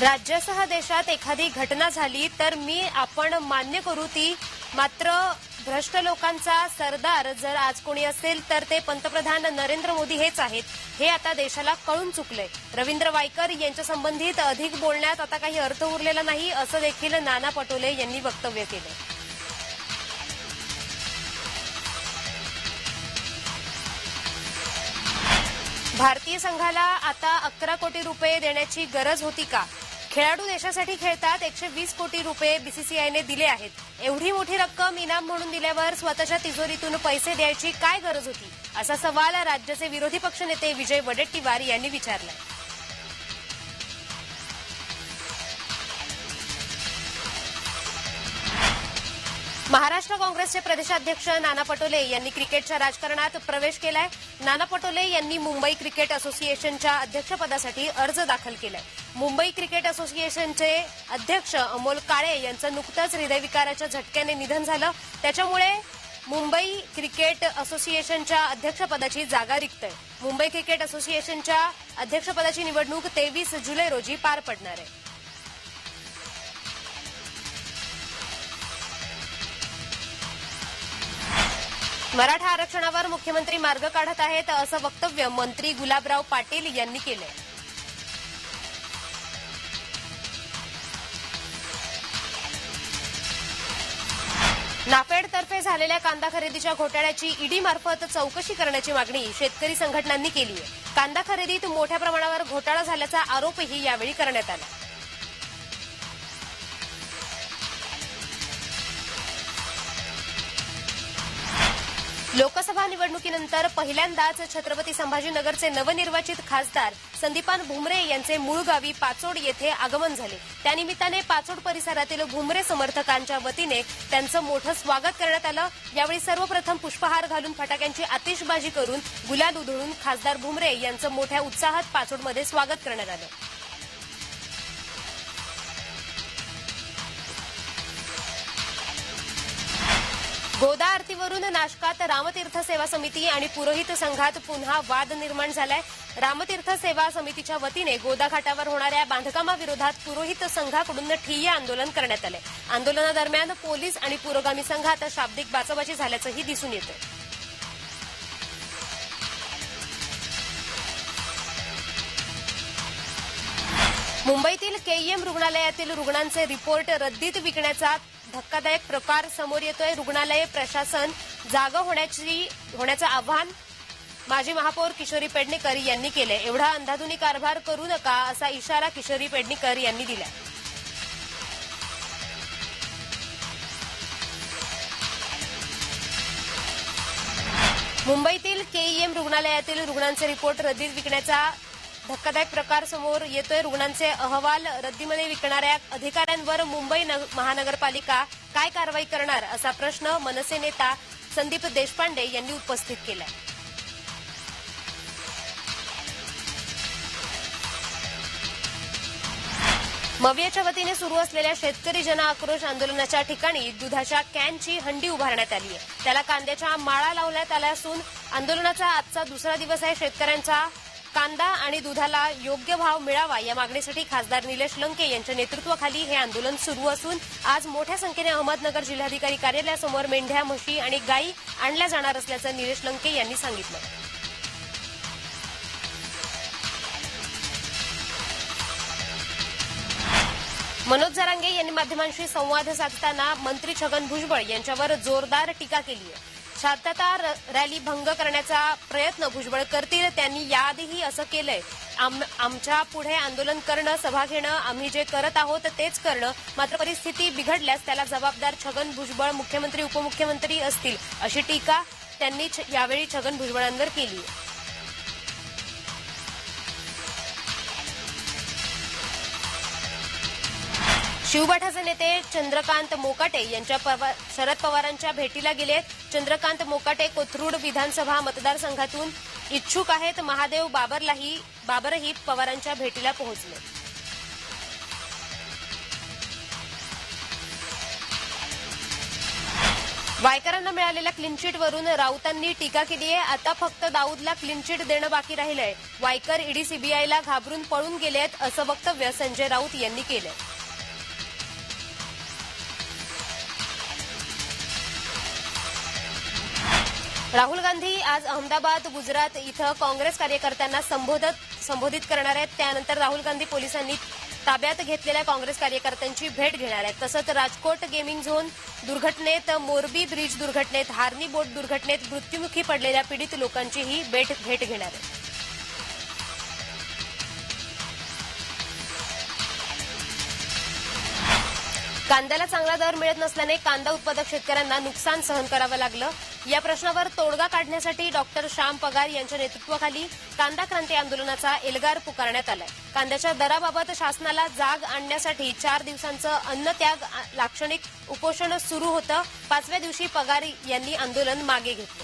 राज्यासह देशात एखादी घटना झाली तर मी आपण मान्य करू ती. मात्र भ्रष्ट लोकांचा सरदार जर आज कोणी असेल तर ते पंतप्रधान नरेंद्र मोदी हेच आहेत. हे आता देशाला कळून चुकलंय. रवींद्र वायकर यांच्या संबंधित अधिक बोलण्यात आता काही अर्थ उरलेला नाही असं देखील नाना पटोले यांनी वक्तव्य केलं भारतीय संघाला आता अकरा कोटी रुपये देण्याची गरज होती का? खेळाडू देशासाठी खेळतात. एकशे वीस कोटी रुपये बीसीसीआयने दिले आहेत. एवढी मोठी रक्कम इनाम म्हणून दिल्यावर स्वतःच्या तिजोरीतून पैसे द्यायची काय गरज होती? असा सवाल राज्याचे विरोधी पक्षनेते विजय वडेट्टीवार यांनी विचारलाय. महाराष्ट्र काँग्रेसचे प्रदेशाध्यक्ष नाना पटोले यांनी क्रिकेटच्या राजकारणात प्रवेश केलाय. नाना पटोले यांनी मुंबई क्रिकेट असोसिएशनच्या अध्यक्षपदासाठी अर्ज दाखल केलाय. मुंबई क्रिकेट असोसिएशनचे अध्यक्ष अमोल काळे यांचं नुकतंच हृदयविकाराच्या झटक्याने निधन झालं. त्याच्यामुळे मुंबई क्रिकेट असोसिएशनच्या अध्यक्षपदाची जागा रिक्त आहे. मुंबई क्रिकेट असोसिएशनच्या अध्यक्षपदाची निवडणूक तेवीस जुलै रोजी पार पडणार आहे. मराठा आरक्षणावर मुख्यमंत्री मार्ग काढत आहेत असं वक्तव्य मंत्री गुलाबराव पाटील यांनी केलंय. नाफेडतर्फे झालेल्या कांदा खरेदीच्या घोटाळ्याची ईडीमार्फत चौकशी करण्याची मागणी शेतकरी संघटनांनी केली आहे कांदा खरेदीत मोठ्या प्रमाणावर घोटाळा झाल्याचा आरोपही यावेळी करण्यात आला. लोकसभा निवडणुकीनंतर पहिल्यांदाच छत्रपती संभाजीनगरचे नवनिर्वाचित खासदार संदीपान भुमरे यांचे मूळ गावी पाचोड येथे आगमन झाले. त्यानिमित्ताने पाचोड परिसरातील भुमरे समर्थकांच्या वतीने त्यांचं मोठं स्वागत करण्यात आलं. यावेळी सर्वप्रथम पुष्पहार घालून फटाक्यांची आतिषबाजी करून गुलाल उधळून खासदार भुमरे यांचं मोठ्या उत्साहात पाचोडमध्ये स्वागत करण्यात आलं. गोदा आरतीवरून नाशकात रामतीर्थ सेवा समिती आणि पुरोहित संघात पुन्हा वाद निर्माण झालाय. रामतीर्थ सेवा समितीच्या वतीने गोदा घाटावर होणाऱ्या बांधकामाविरोधात पुरोहित संघाकडून ठिय्या आंदोलन करण्यात आले आंदोलनादरम्यान पोलीस आणि पुरोगामी संघात शाब्दिक बाचाबाची झाल्याचंही दिसून येतं मुंबईतील केईएम रुग्णालयातील रुग्णांचे रिपोर्ट रद्दीत विकण्याचा धक्कादायक प्रकार समोर येतोय. रुग्णालय प्रशासन जागा होण्याची होण्याचं आव्हान माजी महापौर किशोरी पेडणेकर यांनी केले एवढा अंधाधुनी कारभार करू नका असा इशारा किशोरी पेडणेकर यांनी दिला मुंबईतील केईएम रुग्णालयातील रुग्णांचे रिपोर्ट रद्दीत विकण्याचा धक्कादायक प्रकार समोर येतोय रुग्णांचे अहवाल. रद्दीमध्ये विकणाऱ्या अधिकाऱ्यांवर मुंबई नग- महानगरपालिका काय कारवाई करणार असा प्रश्न मनसे नेता संदीप देशपांडे यांनी उपस्थित केलाय. मवियाच्या वतीने सुरू असलेल्या शेतकरी जन आक्रोश आंदोलनाच्या ठिकाणी दुधाच्या कॅनची हंडी उभारण्यात आली आहे. त्याला कांद्याच्या माळा लावण्यात आल्या असून आंदोलनाचा आजचा दुसरा दिवस आहे. शेतकऱ्यांचा कांदा आणि दुधाला योग्य भाव मिळावा या मागणीसाठी खासदार निलेश लंके यांच्या नेतृत्वाखाली हे आंदोलन सुरू असून आज मोठ्या संख्येने अहमदनगर जिल्हाधिकारी कार्यालयासमोर मेंढ्या म्हशी आणि गायी आणल्या जाणार असल्याचं निलेश लंके यांनी सांगितलं. मनोज जरांगे यांनी माध्यमांशी संवाद साधताना मंत्री छगन भुजबळ यांच्यावर जोरदार टीका केली आहे शांतता र- रॅली भंग करण्याचा प्रयत्न भुजबळ करतील त्यांनी याआधीही असं केलंय. आम- आमच्या पुढे आंदोलन करणं सभा घेणं आम्ही जे करत आहोत तेच करणं मात्र परिस्थिती बिघडल्यास त्याला जबाबदार छगन भुजबळ मुख्यमंत्री उपमुख्यमंत्री असतील अशी टीका त्यांनी छ- यावेळी छगन भुजबळांवर केली. शिवबाठाचे नेते चंद्रकांत मोकाटे यांच्या शरद पवारांच्या भेटीला गेलेत. चंद्रकांत मोकाटे कोथरूड विधानसभा मतदारसंघातून इच्छुक आहेत. महादेव बाबरलाही बाबरही पवारांच्या भेटीला पोहोचले. वायकरांना मिळालेल्या क्लीनचिटवरून राऊतांनी टीका केली आहे. आता फक्त दाऊदला क्लीनचिट देणं बाकी राहिलंय. वायकर ईडी सीबीआयला घाबरून पळून गेले आहेत असं वक्तव्य संजय राऊत यांनी केलंय. राहुल गांधी आज अहमदाबाद गुजरात इथं काँग्रेस कार्यकर्त्यांना संबोधत संबोधित करणार आहेत. त्यानंतर राहुल गांधी पोलिसांनी ताब्यात घेतलेल्या काँग्रेस कार्यकर्त्यांची भेट घेणार आहेत. तसंच राजकोट गेमिंग झोन दुर्घटनेत मोरबी ब्रिज दुर्घटनेत हार्नी बोट दुर्घटनेत मृत्युमुखी पडलेल्या पीडित लोकांचीही भेट भेट घेणार आहेत. कांद्याला चांगला दर मिळत नसल्याने कांदा उत्पादक शेतकऱ्यांना नुकसान सहन करावं लागलं. या प्रश्नावर तोडगा काढण्यासाठी डॉक्टर श्याम पगार यांच्या नेतृत्वाखाली कांदा क्रांती आंदोलनाचा एल्गार पुकारण्यात आलाय. कांद्याच्या दराबाबत शासनाला जाग आणण्यासाठी चार दिवसांचं अन्नत्याग लाक्षणिक उपोषण सुरू होतं. पाचव्या दिवशी पगार यांनी आंदोलन मागे घेतलं.